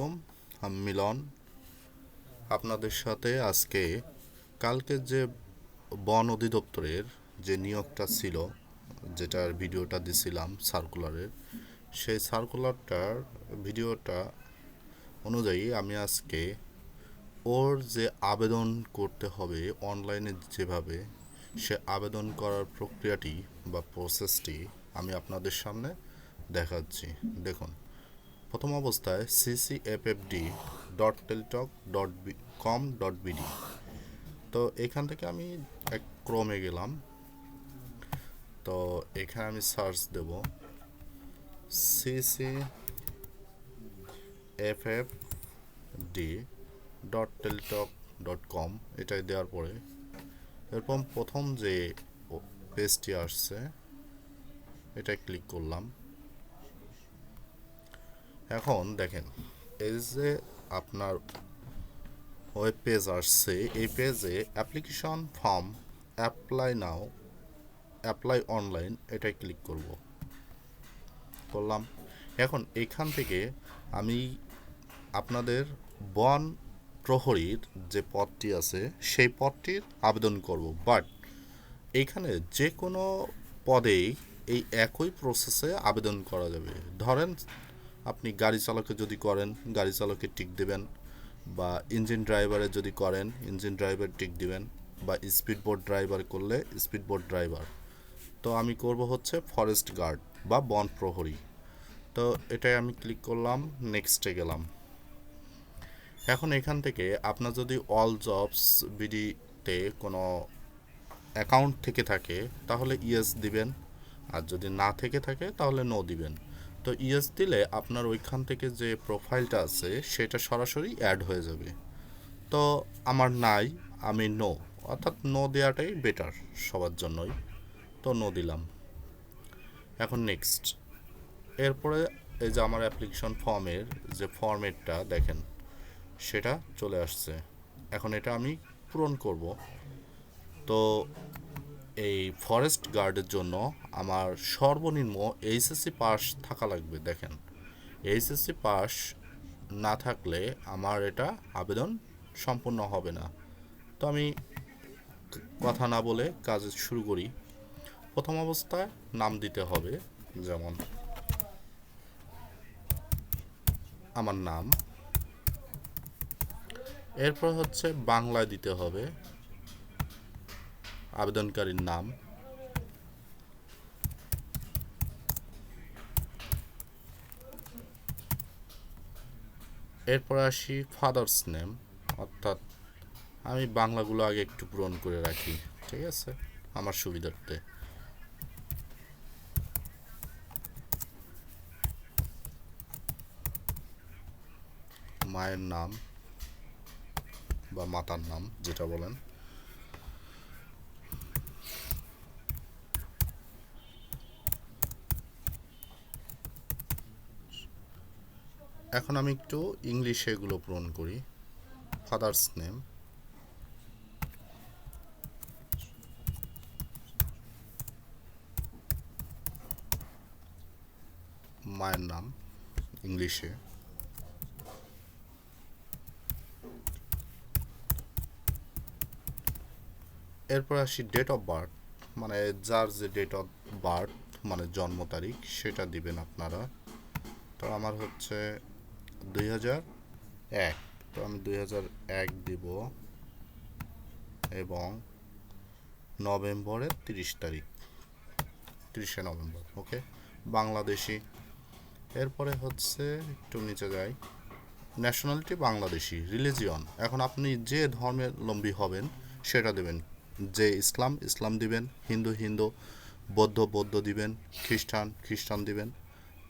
আলাইকুম, আমি মিলন। আপনাদের সাথে আজকে কালকে যে বন অধিদপ্তরের যে নিয়োগটা ছিল, যেটার ভিডিওটা দিছিলাম সার্কুলারের সেই সার্কুলারটার ভিডিওটা অনুযায়ী আমি আজকে ওর যে আবেদন করতে হবে অনলাইনে যেভাবে, সে আবেদন করার প্রক্রিয়াটি বা প্রসেসটি আমি আপনাদের সামনে দেখাচ্ছি। দেখুন প্রথম অবস্থায় CCFFD dot Teletalk dot com dot BD তো এখান থেকে আমি এক ক্রমে গেলাম। তো এখানে আমি সার্চ দেব। CC F F D dot Teletalk dot com এটাই দেওয়ার পরে। এরকম প্রথম যে পেজটি আসছে এটা ক্লিক করলাম। এখন দেখেন, এই যে আপনার ওয়েব পেজ আসছে, এই পেজে application form apply now apply online এটাই ক্লিক করব। করলাম। এখন এখান থেকে আমি আপনাদের বন প্রহরীর যে পদটি আছে, সেই পদটির আবেদন করব। বাট এইখানে যে কোনো পদেই এই একই প্রসেসে আবেদন করা যাবে। ধরেন আপনি গাড়ি চালকে যদি করেন, গাড়ি চালকে টিক দেবেন বা ইঞ্জিন ড্রাইভারে যদি করেন, ইঞ্জিন ড্রাইভার টিক দিবেন বা স্পিড বোট ড্রাইভার করলে স্পিড বোট ড্রাইভার। তো আমি করব হচ্ছে ফরেস্ট গার্ড বা বন প্রহরী। তো এটাই আমি ক্লিক করলাম, নেক্সটে গেলাম। এখন এখান থেকে আপনার যদি অল জবস বিডিতে কোনো অ্যাকাউন্ট থেকে থাকে, তাহলে ইয়েস দিবেন। আর যদি না থেকে থাকে, তাহলে নো দিবেন। তো ইয়েস দিলে আপনার ওইখান থেকে যে প্রোফাইলটা আছে, সেটা সরাসরি অ্যাড হয়ে যাবে। তো আমার নাই, আমি নো অর্থাৎ নো দেওয়াটাই বেটার সবার জন্যই। তো নো দিলাম। এখন নেক্সট এরপরে এই যে আমার অ্যাপ্লিকেশন ফর্মের যে ফর্মেটটা দেখেন, সেটা চলে আসছে। এখন এটা আমি পূরণ করব। তো এই ফরেস্ট গার্ডের জন্য আমার সর্বনিম্ন এইচএসসি পাস থাকা লাগবে, দেখেন। এইচএসসি পাস না থাকলে আমার এটা আবেদন সম্পূর্ণ হবে না। তো আমি কথা না বলে কাজ শুরু করি। প্রথম অবস্থায় নাম দিতে হবে, যেমন আমার নাম। এরপর হচ্ছে বাংলায় দিতে হবে। আবেদনকারীর নাম। এরপর আসি ফাদার্স নেম, অর্থাৎ আমি বাংলাগুলো আগে একটু পূরণ করে রাখি, ঠিক আছে? আমার সুবিধার্থে। মায়ের নাম বা মাতার নাম, যেটা বলেন। এখন আমি একটু ইংলিশে এগুলো পূরণ করি। ফাদার্স নেম মায়ের নাম ইংলিশে এরপর আসি ডেট অফ বার্থ মানে যার যে ডেট অফ বার্থ মানে জন্ম তারিখ, সেটা দিবেন আপনারা। তো আমার হচ্ছে দুই হাজার এক। তো আমি দুই হাজার এক দিব। এবং নভেম্বরের তিরিশ তারিখ। তিরিশে নভেম্বর ওকে? বাংলাদেশি। এরপরে হচ্ছে একটু নিচে যাই। Nationality Bangladeshi religion. এখন আপনি যে ধর্মের লম্বী হবেন সেটা দেবেন। যে ইসলাম ইসলাম দিবেন। হিন্দু হিন্দু। বৌদ্ধ বৌদ্ধ দিবেন। খ্রিস্টান খ্রিস্টান দিবেন।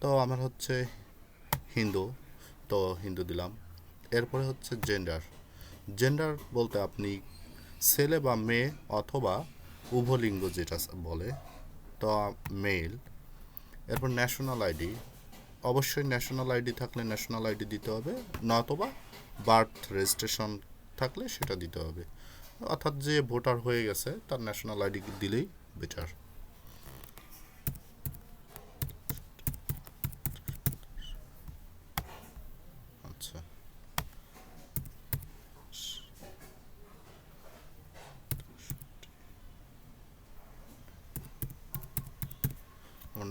তো আমার হচ্ছে হিন্দু। তো হিন্দু দিলাম। এরপরে হচ্ছে জেন্ডার জেন্ডার বলতে আপনি ছেলে বা মেয়ে অথবা উভলিঙ্গ যেটা বলে, তো মেল এরপর ন্যাশনাল আইডি অবশ্যই ন্যাশনাল আইডি থাকলে ন্যাশনাল আইডি দিতে হবে নয়তোবা বার্থ রেজিস্ট্রেশন থাকলে সেটা দিতে হবে। অর্থাৎ যে ভোটার হয়ে গেছে, তার ন্যাশনাল আইডি দিলেই বেটার আচ্ছা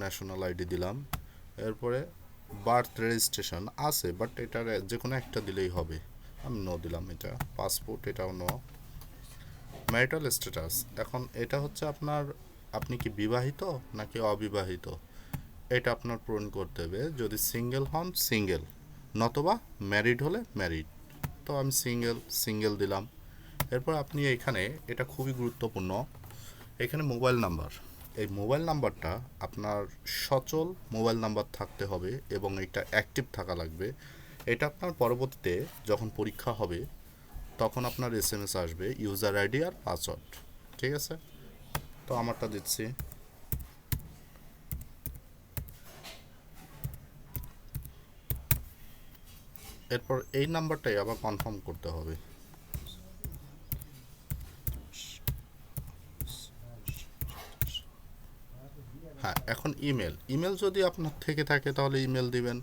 ন্যাশনাল আইডি দিলাম। এরপরে বার্থ রেজিস্ট্রেশন আছে বাট এটার যে কোনো একটা দিলেই হবে। আমি ন দিলাম এটা। পাসপোর্ট এটাও ন ম্যারিটাল স্ট্যাটাস এখন এটা হচ্ছে আপনার, আপনি কি বিবাহিত নাকি অবিবাহিত? এটা আপনার পূরণ করতে হবে। যদি সিঙ্গেল হন সিঙ্গেল নতবা ম্যারিড হলে ম্যারিড তো আমি সিঙ্গেল সিঙ্গেল দিলাম। এরপর আপনি এখানে, এটা খুবই গুরুত্বপূর্ণ। এখানে মোবাইল নাম্বার এই মোবাইল নাম্বারটা আপনার সচল মোবাইল নাম্বার থাকতে হবে এবং এটা অ্যাক্টিভ থাকা লাগবে। এটা আপনার পরবর্তীতে যখন পরীক্ষা হবে, তখন আপনার এস এম এস আসবে, ইউজার আইডি আর পাসওয়ার্ড। ঠিক আছে? তো আমারটা দিচ্ছি। এরপর এই নাম্বারটাই আবার কনফার্ম করতে হবে। হ্যাঁ এখন ইমেল ইমেল যদি আপনার থেকে থাকে তাহলে ইমেল দিবেন।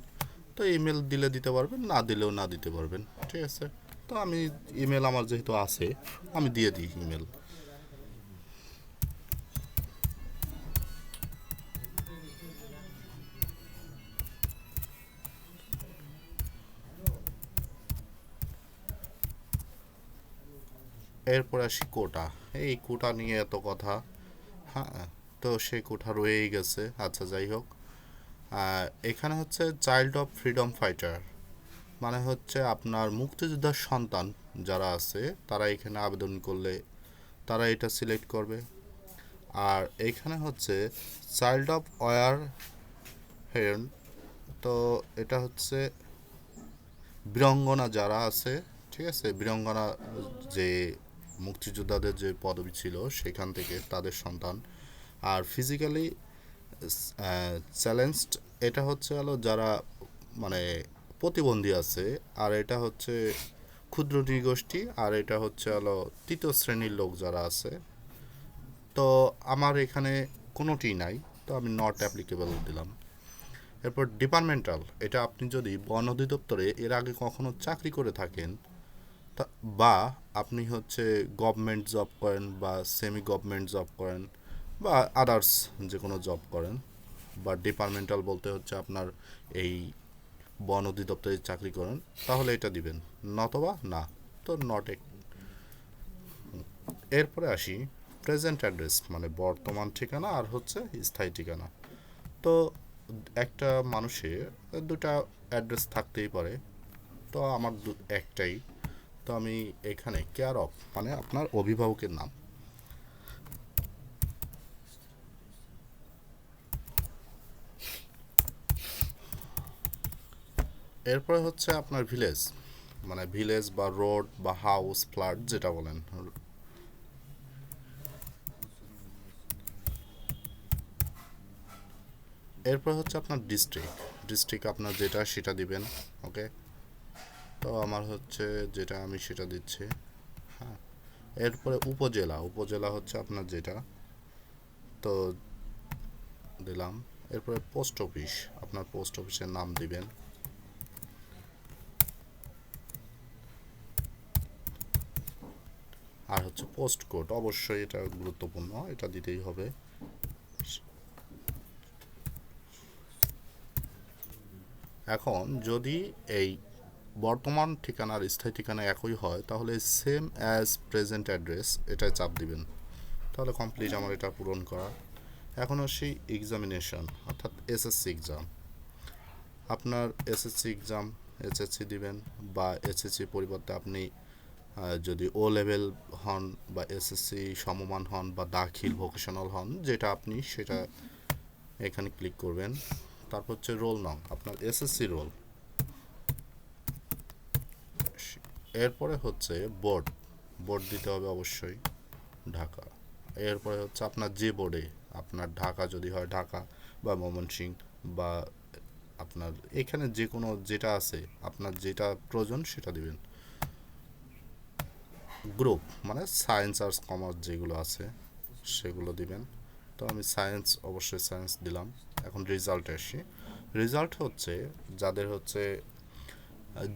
তো ইমেল দিলে দিতে পারবেন, না দিলেও না দিতে পারবেন। ঠিক আছে? তো আমি ইমেল আমার যেহেতু আছে, আমি দিয়ে দিই ইমেল এরপর আসি কোটা। এই কোটা নিয়ে এত কথা। হ্যাঁ তো সেই কোঠা রয়েই গেছে। আচ্ছা যাই হোক। এখানে হচ্ছে চাইল্ড অফ ফ্রিডম ফাইটার মানে হচ্ছে আপনার মুক্তিযোদ্ধার সন্তান যারা আছে, তারা এখানে আবেদন করলে তারা এটা সিলেক্ট করবে। আর এখানে হচ্ছে চাইল্ড অফ ওয়ার হেন তো এটা হচ্ছে বীরঙ্গনা যারা আছে, ঠিক আছে? বীরঙ্গনা যে মুক্তিযোদ্ধাদের যে পদবি ছিল, সেখান থেকে তাদের সন্তান আর ফিজিক্যালি চ্যালেঞ্জড এটা হচ্ছে হলো যারা মানে প্রতিবন্ধী আছে, আর এটা হচ্ছে ক্ষুদ্র নৃগোষ্ঠী, আর এটা হচ্ছে হলো তৃতীয় শ্রেণির লোক যারা আছে। তো আমার এখানে কোনোটি নাই, তো আমি নট অ্যাপ্লিকেবল দিলাম। এরপর ডিপার্টমেন্টাল এটা আপনি যদি বন অধিদপ্তরে এর আগে কখনো চাকরি করে থাকেন বা আপনি হচ্ছে গভর্নমেন্ট জব করেন বা সেমি গভর্নমেন্ট জব করেন বা আদার্স যে কোনো জব করেন, বা ডিপার্টমেন্টাল বলতে হচ্ছে আপনার এই বন অধিদপ্তরে চাকরি করেন, তাহলে এটা দিবেন। নতবা না, তো নট এক এরপরে আসি প্রেজেন্ট অ্যাড্রেস মানে বর্তমান ঠিকানা আর হচ্ছে স্থায়ী ঠিকানা। তো একটা মানুষের দুটা অ্যাড্রেস থাকতেই পারে, তো আমার একটাই। তো আমি এখানে কেয়ার অফ মানে আপনার অভিভাবকের নাম। এরপরে হচ্ছে আপনার ভিলেজ মানে ভিলেজ বা রোড বা হাউস ফ্ল্যাট যেটা বলেন। এরপর হচ্ছে আপনার ডিস্ট্রিক্ট ডিস্ট্রিক্ট আপনার যেটা সেটা দিবেন ওকে তো আমার হচ্ছে যেটা আমি সেটা দিচ্ছি হ্যাঁ? এরপরে উপজেলা উপজেলা হচ্ছে আপনার যেটা, তো দিলাম। এরপরে পোস্ট অফিস আপনার পোস্ট অফিসের নাম দিবেন আর হচ্ছে পোস্ট কোড, অবশ্যই এটা গুরুত্বপূর্ণ, এটা দিতেই হবে। এখন যদি এই বর্তমান ঠিকানার স্থায়ী ঠিকানা একই হয়, তাহলে সেম অ্যাজ প্রেজেন্ট অ্যাড্রেস এটায় চাপ দিবেন। তাহলে কমপ্লিট আমার এটা পূরণ করা। এখন আসি এক্সামিনেশন অর্থাৎ এসএসসি এক্সাম আপনার এসএসসি এক্সাম এসএসসি দিবেন বা এইচএসসি পরিবর্তে আপনি যদি ও লেভেল হন বা এসএসসি সমমান হন বা দাখিল ভোকেশনাল হন, যেটা আপনি সেটা এখানে ক্লিক করবেন। তারপর হচ্ছে রোল নং আপনার এসএসসি রোল এরপরে হচ্ছে বোর্ড বোর্ড দিতে হবে অবশ্যই ঢাকা। এরপরে হচ্ছে আপনার যে বোর্ডে আপনার ঢাকা যদি হয়, ঢাকা বা ময়মনসিংহ বা আপনার এখানে যে কোনো যেটা আছে, আপনার যেটা প্রয়োজন সেটা দিবেন। গ্রুপ মানে সায়েন্স আর্টস কমার্স যেগুলো আছে, সেগুলো দিবেন। তো আমি সায়েন্স অবশ্যই সায়েন্স দিলাম। এখন রেজাল্ট আসি। রেজাল্ট হচ্ছে, যাদের হচ্ছে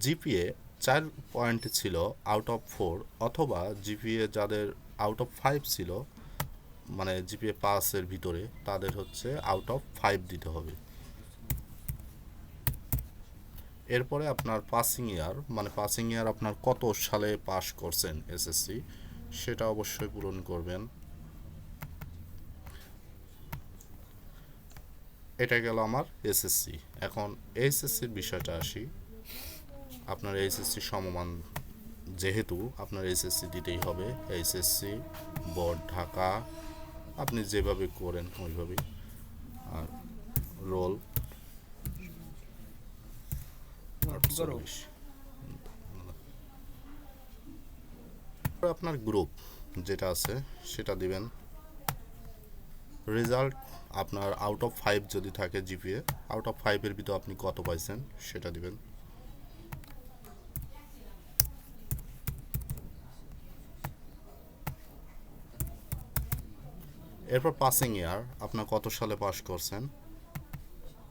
জিপিএ চার পয়েন্ট ছিল আউট অফ ফোর অথবা জিপিএ যাদের আউট অফ ফাইভ ছিল মানে জিপিএ পাসের ভিতরে, তাদের হচ্ছে আউট অফ ফাইভ দিতে হবে। এরপরে আপনার পাসিং ইয়ার মানে পাসিং ইয়ার আপনার কত সালে পাস করছেন এসএসসি সেটা অবশ্যই পূরণ করবেন। এটা গেল আমার এসএসসি এখন এইচএসসির বিষয়টা আসি। আপনার এইচএসসি সমমান যেহেতু, আপনার এসএসসি দিতেই হবে। HSC board Dhaka. আপনি যেভাবে করেন ওইভাবে আর রোল আপনার গ্রুপ যেটা আছে, সেটা দিবেন। রেজাল্ট আপনার আউট অফ ফাইভ যদি থাকে জিপিএ আউট অফ ফাইভের ভিতর আপনি কত পাইছেন, সেটা দিবেন। এরপর পাসিং ইয়ার আপনার কত সালে পাস করছেন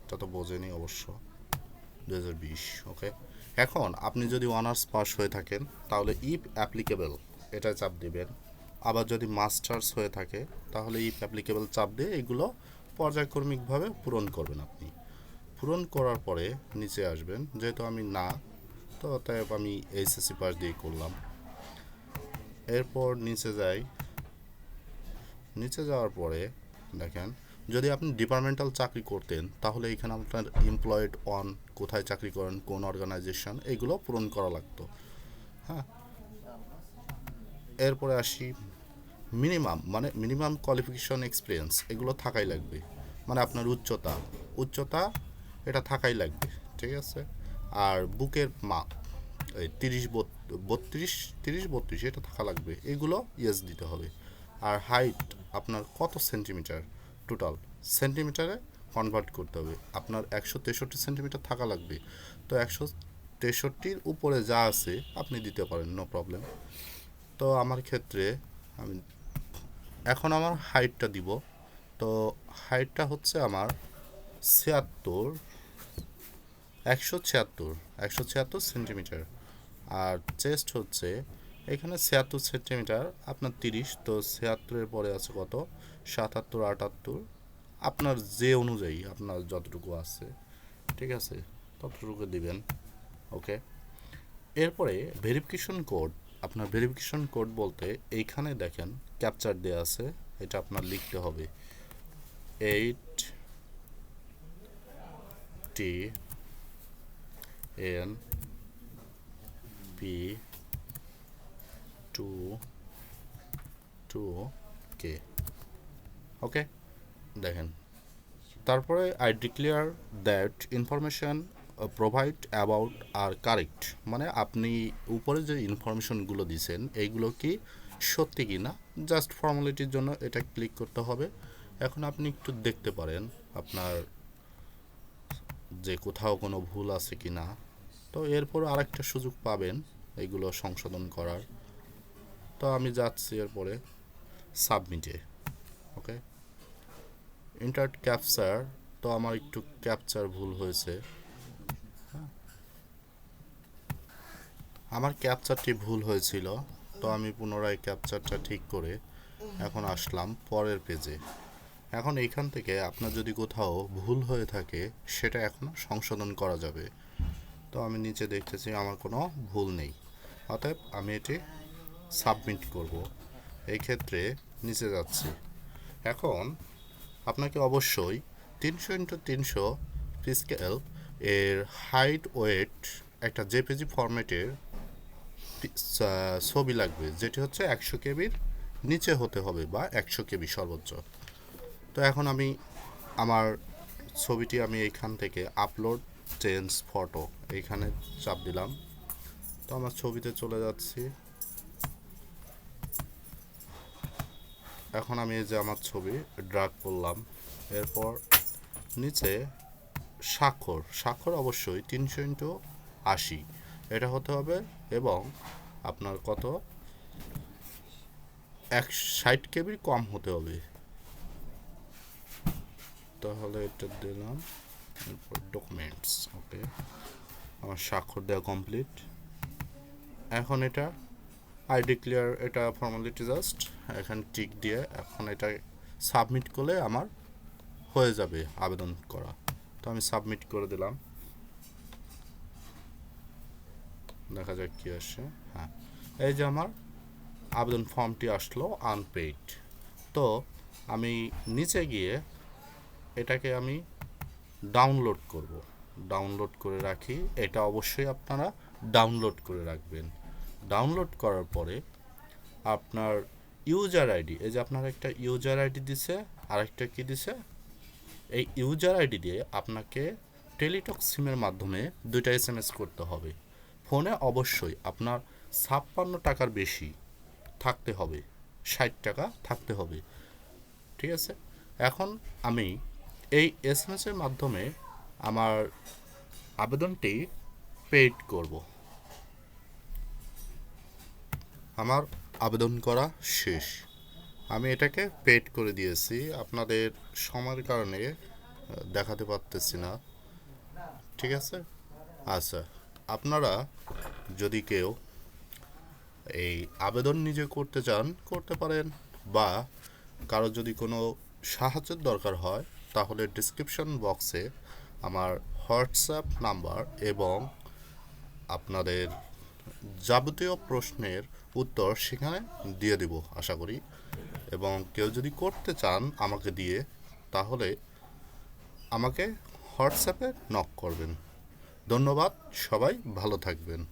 এটা তো বোঝেনি অবশ্য। দু হাজার বিশ ওকে এখন আপনি যদি অনার্স পাস হয়ে থাকেন, তাহলে ইফ অ্যাপ্লিকেবল এটা চাপ দিবেন। আবার যদি মাস্টার্স হয়ে থাকে, তাহলে ইফ অ্যাপ্লিকেবল চাপ দিয়ে এগুলো পর্যায়ক্রমিকভাবে পূরণ করবেন আপনি। পূরণ করার পরে নিচে আসবেন, যেহেতু আমি না, তো তাই আমি এইচএসসি পাস দিয়ে করলাম। এরপর নিচে যাই। নিচে যাওয়ার পরে দেখেন যদি আপনি ডিপার্টমেন্টাল চাকরি করতেন, তাহলে এখানে আপনার এমপ্লয়েড অন কোথায় চাকরি করেন, কোন অর্গানাইজেশন এগুলো পূরণ করা লাগতো। হ্যাঁ? এরপরে আসি মিনিমাম মানে মিনিমাম কোয়ালিফিকেশন এক্সপিরিয়েন্স এগুলো থাকাই লাগবে। মানে আপনার উচ্চতা উচ্চতা এটা থাকাই লাগবে, ঠিক আছে? আর বুকের মাপ এই তিরিশ বত্রিশ তিরিশ, বত্রিশ, এটা থাকা লাগবে। এগুলো ইয়েস দিতে হবে। আর হাইট আপনার কত সেন্টিমিটার টোটাল সেন্টিমিটারে কনভার্ট করতে হবে। আপনার একশো তেষট্টি সেন্টিমিটার থাকা লাগবে। তো একশো তেষট্টির উপরে যা আছে আপনি দিতে পারেন নো প্রবলেম তো আমার ক্ষেত্রে আমি এখন আমার হাইটটা দিব। তো হাইটটা হচ্ছে আমার ছিয়াত্তর, একশো ছিয়াত্তর একশো ছিয়াত্তর সেন্টিমিটার। আর চেস্ট হচ্ছে এখানে ছিয়াত্তর সেন্টিমিটার, আপনার তিরিশ, তো ছিয়াত্তরের পরে আছে কত? সাতাত্তর, আটাত্তর। আপনার যে অনুযায়ী আপনার যতটুকু আছে, ঠিক আছে? ততটুকু দিবেন, ওকে? এরপরে ভেরিফিকেশন কোড আপনার ভেরিফিকেশন কোড বলতে এইখানে দেখেন ক্যাপচার দেওয়া আছে, এটা আপনার লিখতে হবে। Eight T N P two two K okay দেখেন। তারপরে I declare that information provide about are correct মানে আপনি উপরে যে ইনফরমেশনগুলো দিছেন, এইগুলো কি সত্যি কি না জাস্ট ফর্মালিটির জন্য এটা ক্লিক করতে হবে। এখন আপনি একটু দেখতে পারেন আপনার যে কোথাও কোনো ভুল আছে কি না। তো এরপর আরেকটা সুযোগ পাবেন এইগুলো সংশোধন করার। তো আমি যাচ্ছি এরপরে সাবমিটে ওকে ইন্টার ক্যাপচার তো আমার একটু ক্যাপচার ভুল হয়েছে। হ্যাঁ। আমার ক্যাপচারটি ভুল হয়েছিল, তো আমি পুনরায় ক্যাপচারটা ঠিক করে এখন আসলাম পরের পেজে এখন এইখান থেকে আপনার যদি কোথাও ভুল হয়ে থাকে, সেটা এখন সংশোধন করা যাবে। তো আমি নিচে দেখতেছি আমার কোনো ভুল নেই। অতএব আমি এটি সাবমিট করব। এই ক্ষেত্রে নিচে যাচ্ছি। এখন আপনাকে অবশ্যই তিনশো ইন্টু তিনশো স্কেল এর হাইট, ওয়েট একটা জেপিজি ফরম্যাটের ছবি লাগবে। যেটি হচ্ছে একশো কেবির নিচে হতে হবে বা একশো কেবি সর্বোচ্চ। তো এখন আমি আমার ছবিটি আমি এইখান থেকে আপলোড চেঞ্জ ফটো এইখানে চাপ দিলাম। তো আমার ছবিতে চলে যাচ্ছি। এখন আমি এই যে আমার ছবি ড্রাগ করলাম। এরপর নিচে স্বাক্ষর। স্বাক্ষর অবশ্যই তিনশো ইন্টু আশি। এটা হতে হবে এবং আপনার কত? এক ষাট কেবির কম হতে হবে। তাহলে এটা দিলাম। এরপর ডকুমেন্টস ওকে আমার স্বাক্ষর দেওয়া কমপ্লিট এখন এটা আই ডিক্লেয়ার এটা ফর্মালিটি জাস্ট এখানে টিক দিয়ে এখন এটা সাবমিট করলে আমার হয়ে যাবে আবেদন করা। তো আমি সাবমিট করে দিলাম। দেখা যাক কি আসে। হ্যাঁ এই যে আমার আবেদন ফর্মটি আসলো আনপেইড তো আমি নিচে গিয়ে এটাকে আমি ডাউনলোড করব। ডাউনলোড করে রাখি। এটা অবশ্যই আপনারা ডাউনলোড করে রাখবেন। ডাউনলোড করার পরে আপনার ইউজার আইডি এই যে আপনার একটা ইউজার আইডি দিছে, আরেকটা কি দিছে? এই ইউজার আইডি দিয়ে আপনাকে টেলিটক সিমের মাধ্যমে দুইটা এস এম এস করতে হবে। ফোনে অবশ্যই আপনার ছাপ্পান্ন টাকার বেশি থাকতে হবে, ষাট টাকা থাকতে হবে। ঠিক আছে? এখন আমি এই এস এম এসের মাধ্যমে আমার আবেদনটি পেইড করব। আমার আবেদন করা শেষ। আমি এটাকে পেড করে দিয়েছি। আপনাদের সময়ের কারণে দেখাতে পারতেছি না। ঠিক আছে? আচ্ছা আপনারা যদি কেউ এই আবেদন নিজে করতে চান, করতে পারেন বা কারও যদি কোনো সাহায্যের দরকার হয়, তাহলে ডিসক্রিপশন বক্সে আমার হোয়াটসঅ্যাপ নাম্বার এবং আপনাদের যাবতীয় প্রশ্নের উত্তর সেখানে দিয়ে দিব, আশা করি। এবং কেউ যদি করতে চান আমাকে দিয়ে, তাহলে আমাকে হোয়াটসঅ্যাপে নক করবেন। ধন্যবাদ, সবাই ভালো থাকবেন।